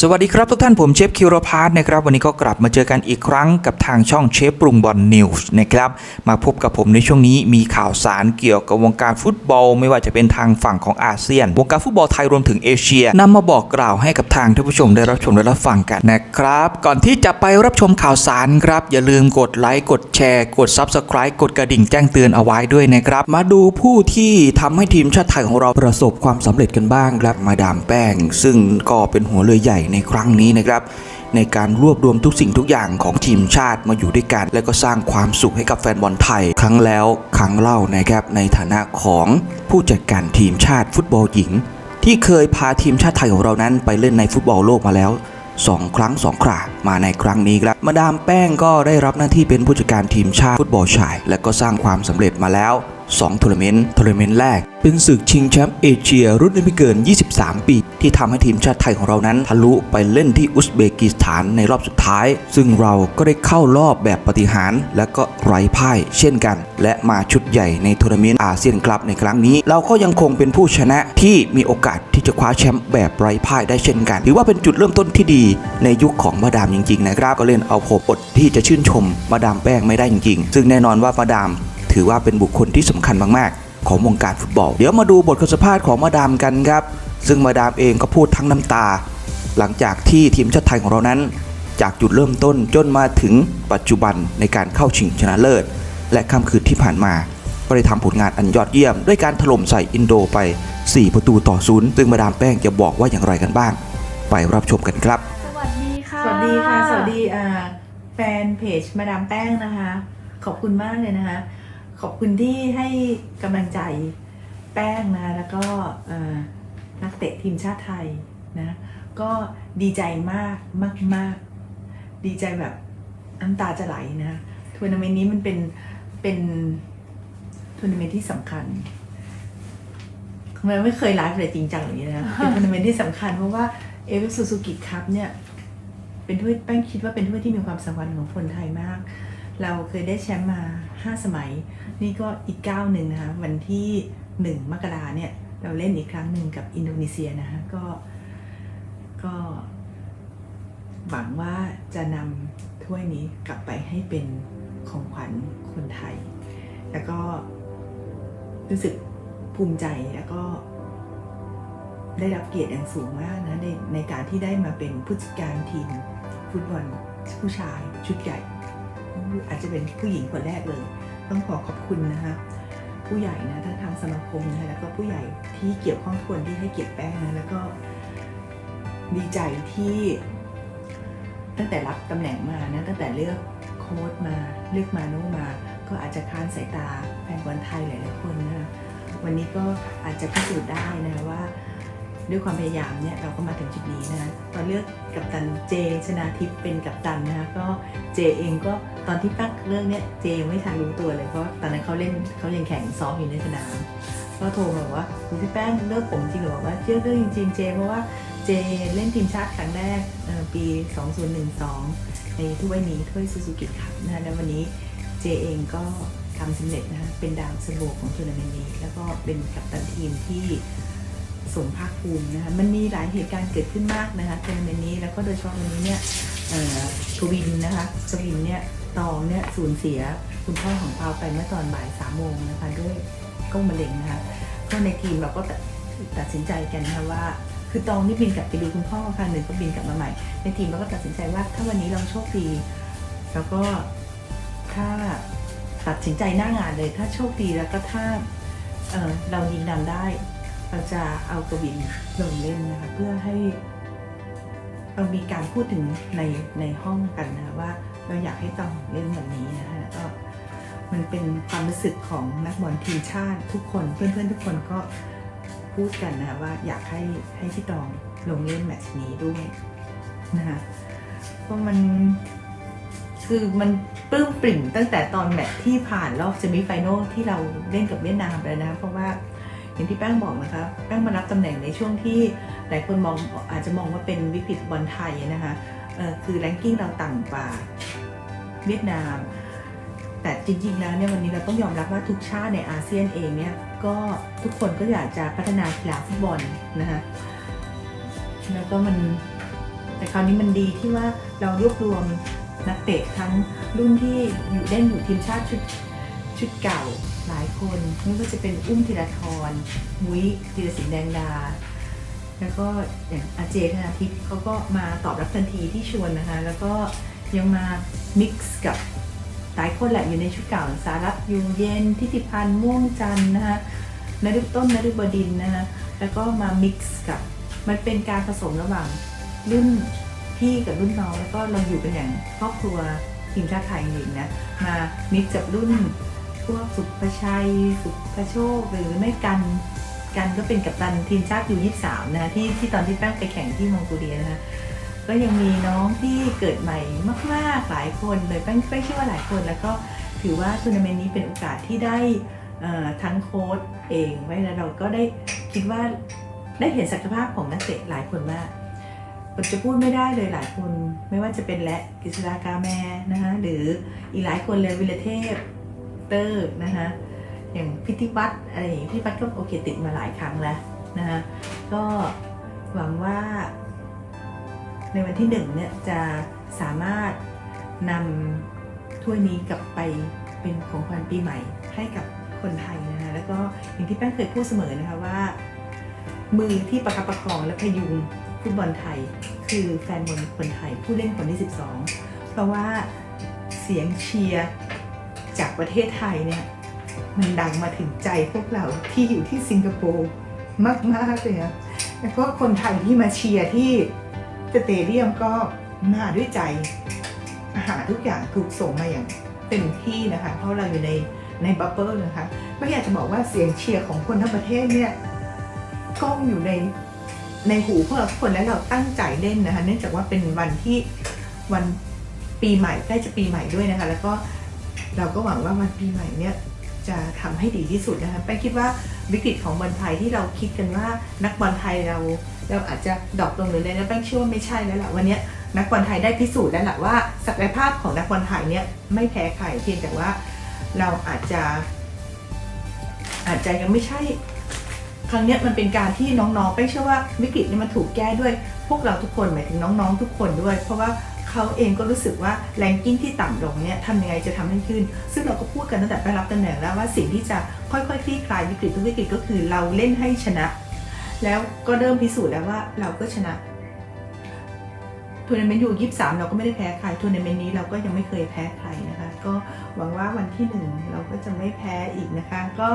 สวัสดีครับทุกท่านผมเชฟคิวรพาร์ทนะครับวันนี้ก็กลับมาเจอกันอีกครั้งกับทางช่องเชฟปรุงบอลนิวส์นะครับมาพบกับผมในช่วงนี้มีข่าวสารเกี่ยวกับวงการฟุตบอล ไม่ว่าจะเป็นทางฝั่งของอาเซียน วงการฟุตบอลไทยรวมถึงเอเชียนำมาบอกกล่าวให้กับทางท่านผู้ชมได้รับชมและรับฟังกันนะครับ ก่อนที่จะไปรับชมข่าวสารครับ อย่าลืมกดไลค์กดแชร์กด Subscribe กดกระดิ่งแจ้งเตือนเอาไว้ด้วยนะครับมาดูผู้ที่ทำให้ทีมชาติไทยของเราประสบความสำเร็จกันบ้างครับมาดามแป้ง ซึ่งก็เป็นหัวเรือใหญ่ในครั้งนี้นะครับในการรวบรวมทุกสิ่งทุกอย่างของทีมชาติมาอยู่ด้วยกัน และก็สร้างความสุขให้กับแฟนบอลไทย ครั้งแล้วครั้งเล่านะครับในฐานะของผู้จัดการทีมชาติฟุตบอลหญิง ที่เคยพาทีมชาติไทยของเรานั้นไปเล่นในฟุตบอลโลกมาแล้ว 2 ครั้ง 2 ครามาในครั้งนี้ครับมาดามแป้งก็ได้รับหน้าที่เป็นผู้จัดการทีมชาติฟุตบอลชาย และก็สร้างความสำเร็จมาแล้ว2ทัวร์นาเมนต์ทัวร์นาเมนต์แรก เป็นศึกชิงแชมป์เอเชียรุ่นไม่เกิน 23 ปี ที่ทำให้ทีมชาติไทยของเรานั้นทะลุไปเล่นที่อุซเบกิสถานในรอบสุดท้าย ซึ่งเราก็ได้เข้ารอบแบบปฏิหาร และก็ไร้พ่ายเช่นกัน และมาชุดใหญ่ในทัวร์นาเมนต์อาเซียนคลับในครั้งนี้ เราก็ยังคงเป็นผู้ชนะที่มีโอกาสที่จะคว้าแชมป์แบบไร้พ่ายได้เช่นกัน ถือว่าเป็นจุดเริ่มต้นที่ดีในยุคของมาดามจริงๆนะครับก็เล่นเอาผมอดที่จะชื่นชมมาดามแป้งไม่ได้จริงๆ ซึ่งแน่นอนว่ามาดาม ถือว่าเป็นบุคคลที่สำคัญมากๆ ของวงการฟุตบอล เดี๋ยวมาดูบทสัมภาษณ์ของมาดามกันครับ ซึ่งมาดามเองก็พูดทั้งน้ำตา หลังจากที่ทีมชาติไทยของเรานั้น จากจุดเริ่มต้นจนมาถึงปัจจุบันในการเข้าชิงชนะเลิศ และค่ำคืนที่ผ่านมา ก็ได้ทำผลงานอันยอดเยี่ยม ด้วยการถล่มใส่อินโดไป 4 ประตูต่อศูนย์ซึ่งมาดามแป้งจะบอกว่าอย่างไรกันบ้าง ไปรับชมกันครับ สวัสดีค่ะ สวัสดีค่ะ สวัสดีอ่าแฟนเพจมาดามแป้งนะคะ ขอบคุณมากเลยนะคะ ขอบคุณที่ให้กำลังใจแป้งนะ แล้วก็อ่า นักเตะทีมชาติไทยนะก็ดีใจมากมากมากดีใจแบบน้ำตาจะไหลนะทัวร์นาเมนต์นี้มันเป็นเป็นทัวร์นาเมนต์ที่สำคัญมันไม่เคยไลฟ์เลยจริงจังอย่างนี้นะเป็นทัวร์นาเมนต์ที่สำคัญเพราะว่าเอฟซูซูกิคัพเนี่ยเป็นถ้วยแป้งคิดว่าเป็นถ้วยที่มีความสำคัญของคนไทยมาก เราเคยได้แชมป์มา 5 สมัย นี่ก็อีกก้าหนึ่งนะคะวันที่ 1 มกราเนี่ย เราเล่นอีกครั้งหนึ่งกับอินโดนีเซียนะคะก็ก็หวังว่าจะนำถ้วยนี้กลับไปให้เป็นของขวัญคนไทย แล้วก็รู้สึกภูมิใจแล้วก็ได้รับเกียรติอย่างสูงมากนะในในการที่ได้มาเป็นผู้จัดการทีมฟุตบอลผู้ชายชุดใหญ่ อาจจะเป็นผู้หญิงคนแรกเลย ต้องขอขอบคุณนะคะ ผู้ใหญ่นะทั้งทางสมาคมนะแล้วก็ผู้ใหญ่ที่เกี่ยวข้องทุกคนที่ให้เกียรติแป้งนะแล้วก็ดีใจที่ตั้งแต่รับตำแหน่งมานะตั้งแต่เลือกโค้ดมาเลือกมาโนมา ก็อาจจะค้านสายตาแฟนบอลไทยหลายๆคนนะวันนี้ก็อาจจะพิสูจน์ได้นะว่า ด้วยความพยายามเนี่ยเราก็มาถึงจุดนี้นะคะตอนเลือกกับตันเจชนาทิพย์เป็นกับตันนะคะก็เจเองก็ตอนที่ปักเรื่องเนี้ยเจยังไม่ทันรู้ตัวเลยเพราะตอนนั้นเขาเล่นเขายังแข่งซ้อมอยู่ในสนามก็โทรมาบอกว่าคุณพี่แป้งเลิกผมจริงหรอบอกว่าเชื่อเรื่องจริงเจเพราะว่าเจเล่นทีมชาติครั้งแรกเอ่อปี 2012 ในถ้วยนี้ถ้วยซูซูกิคัพนะคะแล้ววันนี้เจเองก็ทำสำเร็จนะคะเป็นดาวซันโบของทัวร์นาเมนต์นี้แล้วก็เป็นกัปตันทีมที่ สมภาคภูมินะคะมันมีหลายเหตุการณ์เกิดขึ้นมากนะคะทัวร์นาเมนต์นี้แล้วก็โดยเฉพาะวันนี้เนี่ยเอ่อกวินนะคะกวินเนี่ยตองเนี่ยสูญเสียคุณพ่อของเราไปเมื่อตอนบ่ายสามโมงนะคะด้วยก้มมะเร็งนะคะก็ในทีมเราก็ตัดตัดสินใจกันนะคะว่าคือตองนี่บินกลับไปดูคุณพ่อค่ะหนึ่งก็บินกลับมาใหม่ ในทีมเราก็ตัดสินใจว่าถ้าวันนี้เราโชคดี แล้วก็ถ้าตัดสินใจหน้างานเลย ถ้าโชคดีแล้วก็ถ้าเเรายิงนำได้ เราจะเอากวินลงเล่นนะคะเพื่อให้เรามีการพูดถึงในในห้องกันนะะว่าเราอยากให้ตองเล่นวันนี้นะคะก็มันเป็นความรู้สึกของนักบอลทีมชาติทุกคนเพื่อนๆทุกคนก็พูดกันนะะว่าอยากให้ให้พี่ตองลงเล่นแมตช์นี้ด้วยนะคะเพราะมันคือมันปลื้มปริ่มตั้งแต่ตอนแมตช์ที่ผ่านรอบเซมิไฟแนลที่เราเล่นกับเวียดนามไปแล้วนะเพราะว่า อย่างที่แป้งบอกนะคะ แป้งมารับตำแหน่งในช่วงที่หลายคนมองอาจจะมองว่าเป็นวิกฤตบอลไทยนะคะคือแรงกิ้งเราต่ำกว่าเวียดนาม แต่จริงๆแล้วเนี่ยวันนี้เราต้องยอมรับว่าทุกชาติในอาเซียนเองเนี่ยก็ทุกคนก็อยากจะพัฒนากีฬาฟุตบอลนะคะแล้วก็มันแต่คราวนี้มันดีที่ว่าเรารวบรวมนักเตะทั้งรุ่นที่อยู่เล่นอยู่ทีมชาติชุดชุดเก่า หลายคนไม่ว่าจะเป็นอุ้มธีรทรมุ้ยธีรศิลป์แดงดา แล้วก็อย่างอาเจธนาทิพย์เขาก็มาตอบรับทันทีที่ชวนนะคะ แล้วก็ยังมา mix กับหลายคนแหละอยู่ในชุดเก่าสารัตอยู่เย็นทิติพันธ์ม่วงจันนะคะนฤต้นนฤบดินนะคะแล้วก็มา mix กับ มันเป็นการผสมระหว่างรุ่นพี่กับรุ่นน้องแล้วก็เราอยู่กันอย่างครอบครัวทีมชาติไทยจริงนะมา mix กับรุ่น พวกสุภชัย สุภโชคหรือไม่กันกันก็เป็นกัปตันทีมชาติยู23นะคะที่ที่ตอนที่แป้งไปแข่งที่มองโกเลียนะคะก็ยังมีน้องที่เกิดใหม่มากๆหลายคนเลยแป้งแป้งเชื่อว่าหลายคน แล้วก็ถือว่าทัวร์นาเมนต์นี้เป็นโอกาสที่ได้ทั้งโค้ชเองไว้แล้วเราก็ได้คิดว่าได้เห็นศักยภาพของนักเตะหลายคนมากผมจะพูดไม่ได้เลยหลายคนไม่ว่าจะเป็นและกิษดากาแมนะคะหรืออีกหลายคนเลยวิลเทพ เตอร์นะคะอย่างพิธีวัตรอะไรอย่างนี้พิธีวัตรก็โอเคติดมาหลายครั้งแล้วนะคะก็หวังว่า ในวันที่หนึ่งเนี่ยจะสามารถนำถ้วยนี้กลับไปเป็นของขวัญปีใหม่ให้กับคนไทยนะคะแล้วก็อย่างที่แป้งเคยพูดเสมอนะคะว่า มือที่ประคับประคองและพยุงฟุตบอลไทย คือแฟนบอลคนไทยผู้เล่นคนที่ 12 เพราะว่าเสียงเชียร์ จากประเทศไทยเนี่ยมันดังมาถึงใจพวกเราที่อยู่ที่สิงคโปร์มาก ๆ เลยนะแล้วก็คนไทยที่มาเชียร์ที่สเตเดียมก็มาด้วยใจ อาหารทุกอย่างถูกส่งมาอย่างเต็มที่นะคะ เพราะเราอยู่ในในบับเบิ้ลนะคะไม่อยากจะบอกว่าเสียงเชียร์ของคนทั้งประเทศเนี่ยก้องอยู่ในในหูพวกเราทุกคนและเราตั้งใจเล่นนะคะ เนื่องจากว่าเป็นวันที่วันปีใหม่ใกล้จะปีใหม่ด้วยนะคะ แล้วก็ เราก็หวังว่าวันปีใหม่เนี่ยจะทำให้ดีที่สุดนะคะแป้งคิดว่าวิกฤตของบอลไทยที่เราคิดกันว่านักบอลไทยเราเราอาจจะดรอปลงหรืออะไรนะแป้งเชื่อว่าไม่ใช่แล้วล่ะวันนี้นักบอลไทยได้พิสูจน์แล้วล่ะว่าศักยภาพของนักบอลไทยเนี่ยไม่แพ้ใครเพียงแต่ว่าเราอาจจะ อาจจะยังไม่ใช่ ครั้งนี้มันเป็นการที่น้องๆแป้งเชื่อว่าวิกฤตนี้มันถูกแก้ด้วย พวกเราทุกคนหมายถึงน้องๆ ทุกคนด้วย เพราะว่า เขาเองก็รู้สึกว่าแรงกิ้งที่ต่ำลงเนี่ยทำยังไงจะทำให้ขึ้น ซึ่งเราก็พูดกันตั้งแต่ไปรับตำแหน่งแล้วว่าสิ่งที่จะค่อยๆคลี่คลายวิกฤตทุกวิกฤตก็คือเราเล่นให้ชนะ แล้วก็เริ่มพิสูจน์แล้วว่าเราก็ชนะทัวร์นาเมนต์ยูยี่สามเราก็ไม่ได้แพ้ใครทัวร์นาเมนต์นี้เราก็ยังไม่เคยแพ้ใครนะคะ ก็หวังว่าวันที่หนึ่งเราก็จะไม่แพ้อีกนะคะ ก็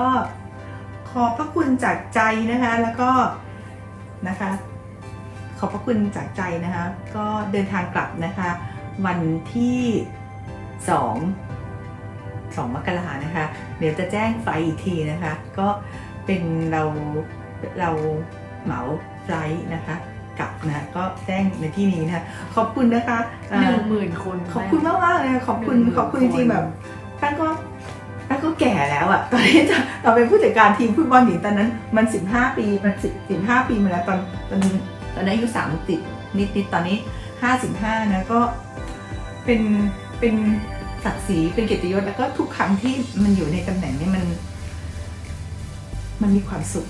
ขอบพระคุณจากใจนะคะแล้วก็นะคะ ขอบพระคุณจากใจนะคะ ก็เดินทางกลับนะคะ วันที่สองสองมกรานะคะ เดี๋ยวจะแจ้งไฟล์อีกทีนะคะ ก็เป็นเราเราเหมาไฟล์นะคะกลับนะก็แจ้งในที่นี้นะคะขอบคุณนะคะเอ่อหนึ่งหมื่นคนขอบคุณมากมากๆเลยค่ะขอบคุณหนึ่งหมื่นขอบคุณจริงคนๆแบบแป้งก็แป้งก็แก่แล้วอะตอนนี้จะตอนเป็นผู้จัดการทีมฟุตบอลหญิงตอนนั้น มัน 15 ปีมันสิบสิบห้าปีมาแล้วตอนตอนต อนนั้นอายุสามสิบนิดนิดๆตอนนี้ห้าสิบห้านะก็เป็นเป็นศักดิ์ศรีเป็นเกียรติยศแล้วก็ทุกครั้งที่มันอยู่ในตำแหน่งนี้มัน มันมีความสุข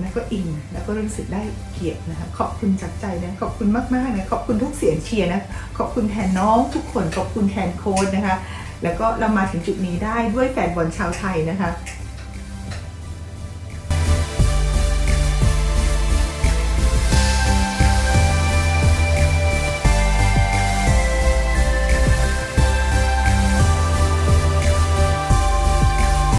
แล้วก็อินแล้วก็รู้สึกได้เกียรตินะคะขอบคุณจากใจนะขอบคุณมากๆนะขอบคุณทุกเสียงเชียร์นะขอบคุณแทนน้องทุกคนขอบคุณแทนโค้ชนะคะ แล้วก็เรามาถึงจุดนี้ได้ด้วยแฟนบอลชาวไทยนะคะ